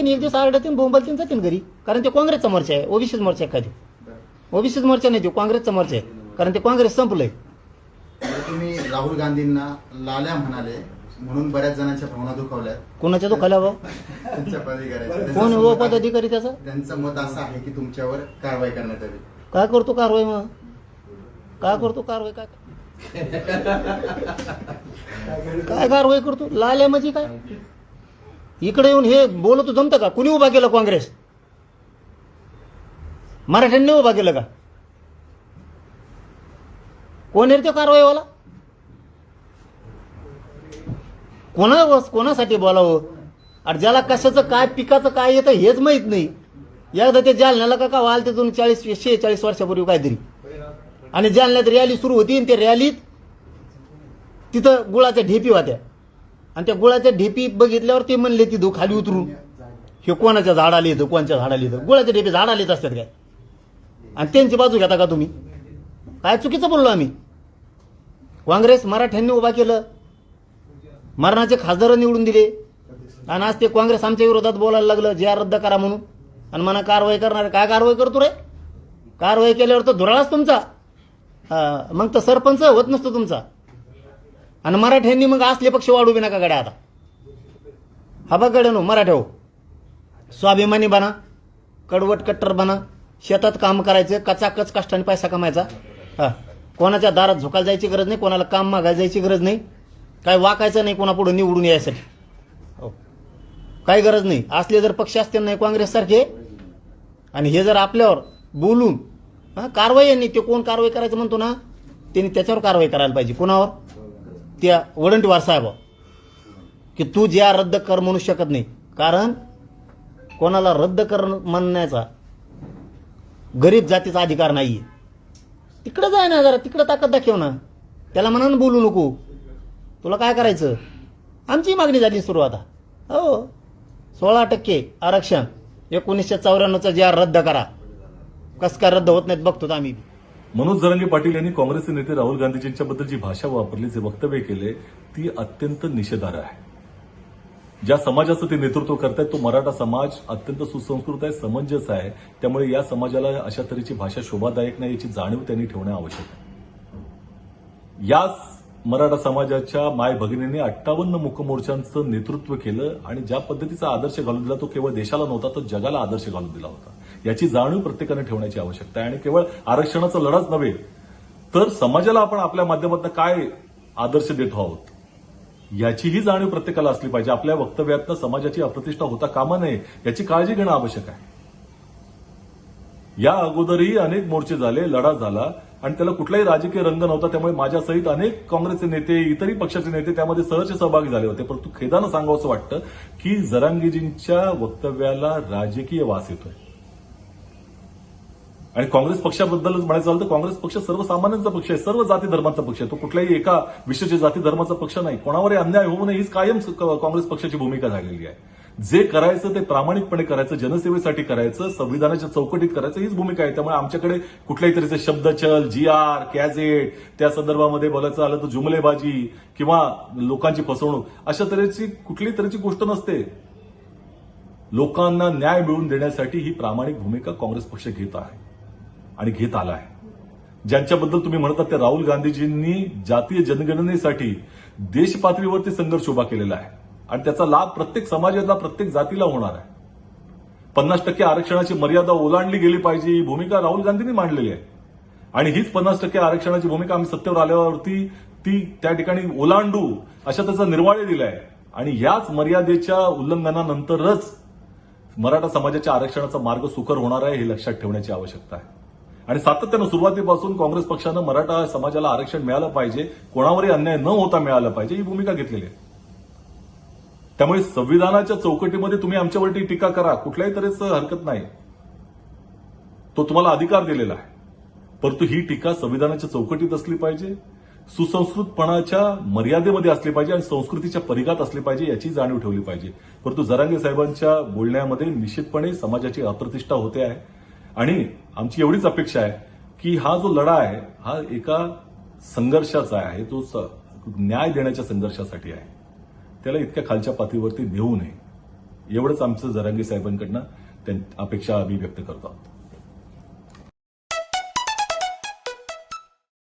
त्यांनी एक दिवस आरडतील बोंबलतील जातील घरी. कारण ते काँग्रेसचा मोर्चा आहे ओबीसीच मोर्चा आहे खाली ओबीसीच मोर्चा नाही तो काँग्रेसचा मोर्चा आहे. कारण ते काँग्रेस संपलंय. तुम्ही राहुल गांधींना लाल्या म्हणाले म्हणून बऱ्याच जणांच्या भावना दुखावल्या कोणाच्या पदाधिकाऱ्याच्या. कोण आहे- पदाधिकारी त्याचा? त्यांचं मत असं आहे की तुमच्यावर कारवाई करण्यात यावी काय करतो कारवाई मग? काय करतो कारवाई? काय काय कारवाई करतो? लाल्या म्हणजे काय? इकडे येऊन हे बोलतो जमतं का? कुणी उभा केलं काँग्रेस? मराठ्यांनी उभा केलं का? कोण आहे तो कारवाईवाला? कोणा कोणासाठी बोलावं? आणि ज्याला कशाचं काय पिकाचं काय येतं हेच माहीत नाही. एकदा ते जालन्याला का का व्हाल तिथून चाळीस शेहेचाळीस वर्षापूर्वी काहीतरी. आणि जालन्यात रॅली सुरू होती आणि त्या रॅलीत तिथं गुळाच्या ढेपी होत्या. आणि त्या गुळाच्या ढेपी बघितल्यावर ते म्हणले तिथं खाली उतरून. हे कोणाच्या झाडाला येतं कोणाच्या झाडाला येतं? गुळाच्या ढेपी झाडाला येत असतात काय? आणि त्यांची बाजू घेता का तुम्ही? काय चुकीचं बोललो आम्ही? काँग्रेस मराठ्यांनी उभा केलं. मरणाचे खासदार निवडून दिले. आणि आज ते काँग्रेस आमच्या विरोधात बोलायला लागलं. जे रद्द करा म्हणून. आणि मना कारवाई करणार. काय कारवाई करतो रे? कारवाई केल्यावर तर धुराळाच तुमचा. हा, मग तर सरपंच होत नसतो तुमचा. आणि मराठ्यांनी मग असले पक्ष वाढू बी नका गड्या आता. हा बघ गड्या नो मराठे हो. स्वाभिमानी बना कडवट कट्टर बना शेतात काम करायचं कचाकच कष्टाने पैसा कमायचा. हा. कोणाच्या दारात झोकायला जायची गरज नाही कोणाला काम मागायला जायची गरज नाही. काय वाकायचं नाही कोणापुढे निवडून यायसाठी. हो. काही गरज नाही. असले जर पक्ष असतील नाही काँग्रेससारखे आणि हे जर आपल्यावर बोलून हा कारवाई यांनी ते कोण कारवाई करायचं म्हणतो ना त्यांनी त्याच्यावर कारवाई करायला पाहिजे. कोणावर? त्या वडंटीवार साहेब. की तू ज्या रद्द कर म्हणू शकत नाही. कारण कोणाला रद्द कर म्हणण्याचा गरीब जातीचा अधिकार नाहीये. तिकडं जाय ना जरा तिकडं ताकद दाखव ना. त्याला मनानं बोलू नको. तुला काय करायचं? आमची मागणी झाली सुरू आता हो. सोळा टक्के आरक्षण एकोणीसशे चौऱ्याण्णवचा जे आर रद्द करा. कस काय रद्द होत नाहीत बघतो आम्ही. मनोज जरांगे पाटील यांनी काँग्रेसचे नेते राहुल गांधीजींच्याबद्दल जी भाषा वापरली जे वक्तव्य केले ती अत्यंत निषेधार्ह आहे. ज्या समाजाचं ते नेतृत्व करतायत तो मराठा समाज अत्यंत सुसंस्कृत आहे समंजस आहे. त्यामुळे या समाजाला अशा तऱ्हेची भाषा शोभादायक नाही याची जाणीव त्यांनी ठेवणे आवश्यक आहे. याच मराठा समाजाच्या माय भगिनींनी अठ्ठावन्न मुखमोर्चांचं नेतृत्व केलं आणि ज्या पद्धतीचा आदर्श घालून दिला तो केवळ देशाला नव्हता तर जगाला आदर्श घालून दिला होता. याची जाणीव प्रत्येकाने ठेवण्याची आवश्यकता आहे. आणि केवळ आरक्षणाचा लढाच नव्हे तर समाजाला आपण आपल्या माध्यमातून काय आदर्श देतो आहोत याचीही जाणीव प्रत्येकाला असली पाहिजे. आपल्या वक्तव्यातनं समाजाची अप्रतिष्ठा होता कामा नये याची काळजी घेणं आवश्यक आहे. या अगोदरही अनेक मोर्चे झाले लढा झाला आणि त्याला कुठलाही राजकीय रंग नव्हता. त्यामुळे माझ्यासहित अनेक काँग्रेसचे नेते इतरही पक्षाचे नेते त्यामध्ये सहज सहभागी झाले होते. परंतु खेदानं सांगावं वाटतं की जरांगीजींच्या वक्तव्याला राजकीय वास येतोय. आणि काँग्रेस पक्षाबद्दलच म्हणायचं झालं तर काँग्रेस पक्ष सर्वसामान्यांचा पक्ष आहे सर्व जाती धर्मांचा पक्ष आहे. तो कुठल्याही एका विशिष्ट जाती धर्माचा पक्ष नाही. कोणावरही अन्याय होऊ नये हीच कायम काँग्रेस पक्षाची भूमिका झालेली आहे. जे करायचं ते प्रामाणिकपणे करायचं जनसेवेसाठी करायचं संविधानाच्या चौकटीत करायचं हीच भूमिका आहे. त्यामुळे आमच्याकडे कुठल्याही तऱ्हेचे शब्दचल जी आर कॅझेट त्या संदर्भामध्ये बोलायचं आलं तर जुमलेबाजी किंवा लोकांची फसवणूक अशा तऱ्हेची कुठलीही तऱ्हेची गोष्ट नसते. लोकांना न्याय मिळवून देण्यासाठी ही प्रामाणिक भूमिका काँग्रेस पक्ष घेत आहे. आणि घेत आला आहे ज्यांच्याबद्दल तुम्ही म्हणतात त्या राहुल गांधीजींनी जातीय जनगणनेसाठी देश पातळीवरती संघर्ष उभा केलेला आहे. आणि त्याचा लाभ प्रत्येक समाजाला प्रत्येक जातीला होणार आहे. पन्नास टक्के आरक्षणाची मर्यादा ओलांडली गेली पाहिजे ही भूमिका राहुल गांधींनी मांडलेली आहे. आणि हीच पन्नास टक्के आरक्षणाची भूमिका आम्ही सत्तेवर आल्यावरती ती त्या ठिकाणी ओलांडू अशा त्याचा निर्वाळे दिलाय. आणि याच मर्यादेच्या उल्लंघनानंतरच मराठा समाजाच्या आरक्षणाचा मार्ग सुकर होणार आहे हे लक्षात ठेवण्याची आवश्यकता आहे. आणि सातत्यानं सुरुवातीपासून काँग्रेस पक्षानं मराठा समाजाला आरक्षण मिळालं पाहिजे कोणावरही अन्याय न होता मिळालं पाहिजे ही भूमिका घेतलेली आहे. त्यामुळे संविधानाच्या चौकटीमध्ये तुम्ही आमच्यावरती टीका करा कुठल्याही तऱ्हेचं हरकत नाही. तो तुम्हाला अधिकार दिलेला आहे. परंतु ही टीका संविधानाच्या चौकटीत असली पाहिजे सुसंस्कृतपणाच्या मर्यादेमध्ये असली पाहिजे आणि संस्कृतीच्या परिघात असली पाहिजे याची जाणीव ठेवली पाहिजे. परंतु जरांगे साहेबांच्या बोलण्यामध्ये निश्चितपणे समाजाची अप्रतिष्ठा होते आहे. आणि आमची एवढीच अपेक्षा आहे की हा जो लढा आहे हा एका संघर्षाचा आहे तो स- न्याय देण्याच्या संघर्षासाठी आहे. त्याला इतक्या खालच्या पातळीवरती नेऊ नये. एवढंच आमचं जरांगी साहेबांकडनं त्यां- अपेक्षा आम्ही व्यक्त करतो. आहोत